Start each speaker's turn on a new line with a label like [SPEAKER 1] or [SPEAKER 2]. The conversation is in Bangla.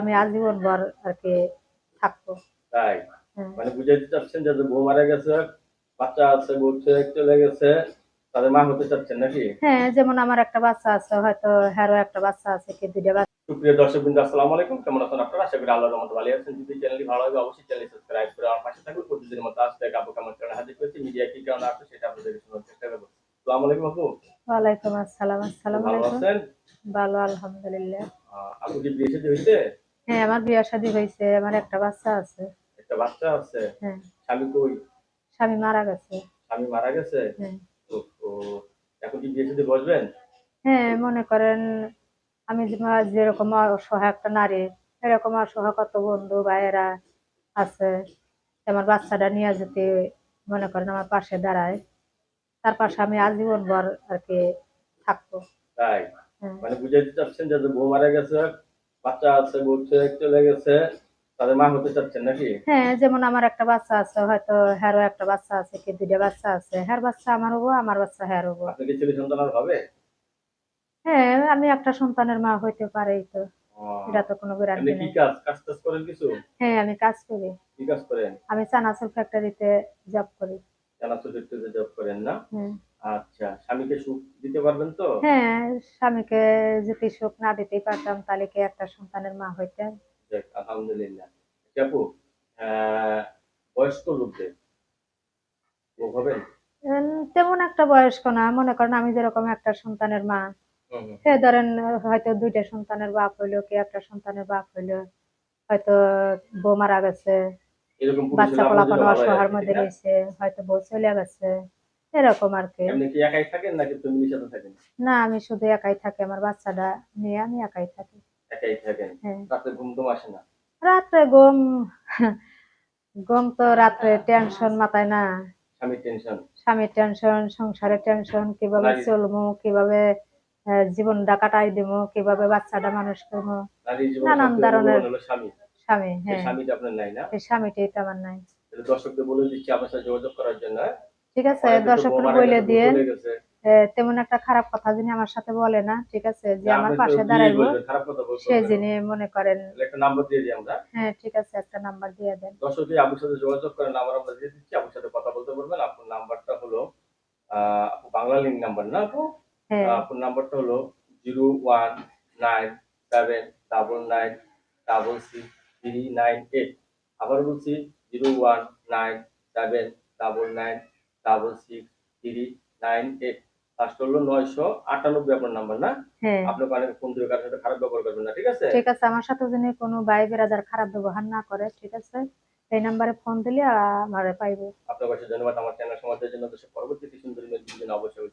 [SPEAKER 1] আমি আজীবন ভর আর কি থাকব
[SPEAKER 2] তাই?
[SPEAKER 1] হ্যাঁ।
[SPEAKER 2] মানে বুঝাইতে চাচ্ছেন যে বউ মারা গেছে বাচ্চা আছে বউ ছেড়ে চলে গেছে তাদের মা হতে চাচ্ছেন নাকি?
[SPEAKER 1] হ্যাঁ যেমন আমার একটা বাচ্চা আছে হয়তো হ্যারও একটা বাচ্চা আছে কি দুইটা বাচ্চা।
[SPEAKER 2] সুপ্রিয় দর্শক বিন্দু আসসালামু আলাইকুম। কেমন আছেন আপনারা? আশা করি আল্লাহর রহমতে ভালো আছেন। যদি চ্যানেলটি ভালো লাগে অবশ্যই চ্যানেল সাবস্ক্রাইব করে আমার পাশে থাকুন। প্রতিদিনের মতো আজ থেকে আপু কেমন কারণে হাজির করেছি। মিডিয়া কি কারণে আসছে সেটা আপনাদের শোনার চেষ্টা করব। আসসালামু আলাইকুম আপু।
[SPEAKER 1] ওয়ালাইকুম আসসালাম। আসসালাম
[SPEAKER 2] ভালো
[SPEAKER 1] আলাইকুম।
[SPEAKER 2] আছেন?
[SPEAKER 1] ভালো আলহামদুলিল্লাহ।
[SPEAKER 2] আপু কি বিয়ে সাথে হয়েছে
[SPEAKER 1] হ্যাঁ আমার বিয়ে শাদী হয়েছে আমার একটা বাচ্চা আছে।
[SPEAKER 2] একটা বাচ্চা আছে?
[SPEAKER 1] হ্যাঁ।
[SPEAKER 2] স্বামী কই?
[SPEAKER 1] স্বামী মারা গেছে।
[SPEAKER 2] স্বামী মারা গেছে?
[SPEAKER 1] হ্যাঁ।
[SPEAKER 2] তো এখন কি বিয়ে সাথে বসবেন?
[SPEAKER 1] হ্যাঁ মনে করেন আমি যে- যেরকম অসহায় একটা নারী এরকম অসহায় কত বন্ধু ভাইয়েরা আছে আমার বাচ্চাটা নিয়ে যেতে মনে করেন আমার পাশে দাঁড়ায় তার পাশে আমি আজীবন ভর আর কি থাকব।
[SPEAKER 2] তাই। মানে বুঝাইতে চাচ্ছেন যে বউ মারা গেছে বাচ্চা আছে বউ চলে গেছে তাদের মা হতে চাচ্ছেন নাকি?
[SPEAKER 1] হ্যাঁ যেমন আমার একটা বাচ্চা আছে হয়তো হ্যারও একটা বাচ্চা আছে কি দুইটা বাচ্চা আছে। হ্যার বাচ্চা আমার হব আমার বাচ্চা হ্যার হব।
[SPEAKER 2] আপনি কি ছেলে সন্তান আর হবে?
[SPEAKER 1] হ্যাঁ আমি একটা সন্তানের মা হইতে পারি তো। এটা তো কোনো গ্যারান্টি
[SPEAKER 2] কি
[SPEAKER 1] নেই
[SPEAKER 2] কাজ কাজ টাজ করেন কিছু?
[SPEAKER 1] হ্যাঁ আমি কাজ করি।
[SPEAKER 2] কি কাজ করেন?
[SPEAKER 1] আমি চানাচুর ফ্যাক্টরিতে জব করি।
[SPEAKER 2] জানাতো দেখতে জব করেন না?
[SPEAKER 1] হ্যাঁ
[SPEAKER 2] আচ্ছা স্বামীকে সুখ দিতে পারবেন তো?
[SPEAKER 1] হ্যাঁ স্বামীকে যদি সুখ না দিতেই পারতাম তাহলে কি একটা সন্তানের মা হইতাম
[SPEAKER 2] আলহামদুলিল্লাহ। আপু বয়স্ক লোকদের হবেন?
[SPEAKER 1] তেমন একটা বয়স্ক না। মনে করেন আমি যেরকম একটা সন্তানের মা। সে ধরেন হয়তো দুইটা সন্তানের বাপ হইল কি একটা সন্তানের বাপ হইল। হয়তো বউ মারা গেছে বাচ্চা পোলাপান
[SPEAKER 2] হয়
[SPEAKER 1] অসহার মধ্যে রয়েছে হয়তো বউ চলে গেছে। এরকম আর কি।
[SPEAKER 2] এমনি কি একাই থাকেন নাকি ফ্যামিলির সাথে থাকেন?
[SPEAKER 1] না আমি শুধু একাই থাকি আমার বাচ্চাটা নিয়ে আমি একাই থাকি।
[SPEAKER 2] একাই থাকেন? রাতে ঘুম টুম আসে না?
[SPEAKER 1] রাত্রে ঘুম ঘুম তো রাত্রে টেনশন মাথায় না।
[SPEAKER 2] স্বামীর টেনশন?
[SPEAKER 1] স্বামীর টেনশন সংসারের টেনশন কীভাবে চলবো কীভাবে জীবনটা কাটাই দিব কীভাবে বাচ্চাটা মানুষ করব নানান ধরনের-
[SPEAKER 2] স্বামী।
[SPEAKER 1] হ্যাঁ।
[SPEAKER 2] স্বামীটা আপনার নাই না?
[SPEAKER 1] স্বামীটাই তো আমার নাই।
[SPEAKER 2] দর্শকদের বলে দিচ্ছি আপনার সাথে যোগাযোগ করার জন্য?
[SPEAKER 1] ঠিক আছে?
[SPEAKER 2] অনেকে তো
[SPEAKER 1] দর্শক বলে দিয়ে তেমন একটা খারাপ কথা যিনি আমার সাথে বলে না ঠিক আছে? যে আমার পাশে দাঁড়াইবো সে যিনি মনে করেন
[SPEAKER 2] একটা নাম্বার দিয়ে দিই আমরা।
[SPEAKER 1] হ্যাঁ ঠিক আছে একটা নাম্বার দিয়ে দেন।
[SPEAKER 2] দর্শক এই আপুর সাথে যোগাযোগ করেন নাম্বার আমরা দিয়ে দিচ্ছি। আপুর সাথে কথা বলতে পারবেন আপনার নাম্বারটা হলো বাংলা লিঙ্ক নাম্বার না
[SPEAKER 1] হ্যাঁ।
[SPEAKER 2] আপনার নাম্বারটা হলো zero one nine seven double nine double six three nine eight আবার বলছি zero one nine seven double nine double six three nine eight last হলো নয়শো আটানব্বই আপনার নাম্বার না?
[SPEAKER 1] আপনার
[SPEAKER 2] আপনি কানে ফোন দিয়ে কারোর সাথে খারাপ ব্যবহার করবেন না ঠিক আছে?
[SPEAKER 1] ঠিক আছে আমার সাথে যিনি কোনো ভাই বেরাদার খারাপ ব্যবহার না করে ঠিক আছে? এই নাম্বারে ফোন দিলে আমার পাইবে।
[SPEAKER 2] আপনার কাছে ধন্যবাদ আমার চ্যানেল সমাজের জন্য পরবর্তী সুন্দর ভিডিও অবশ্যই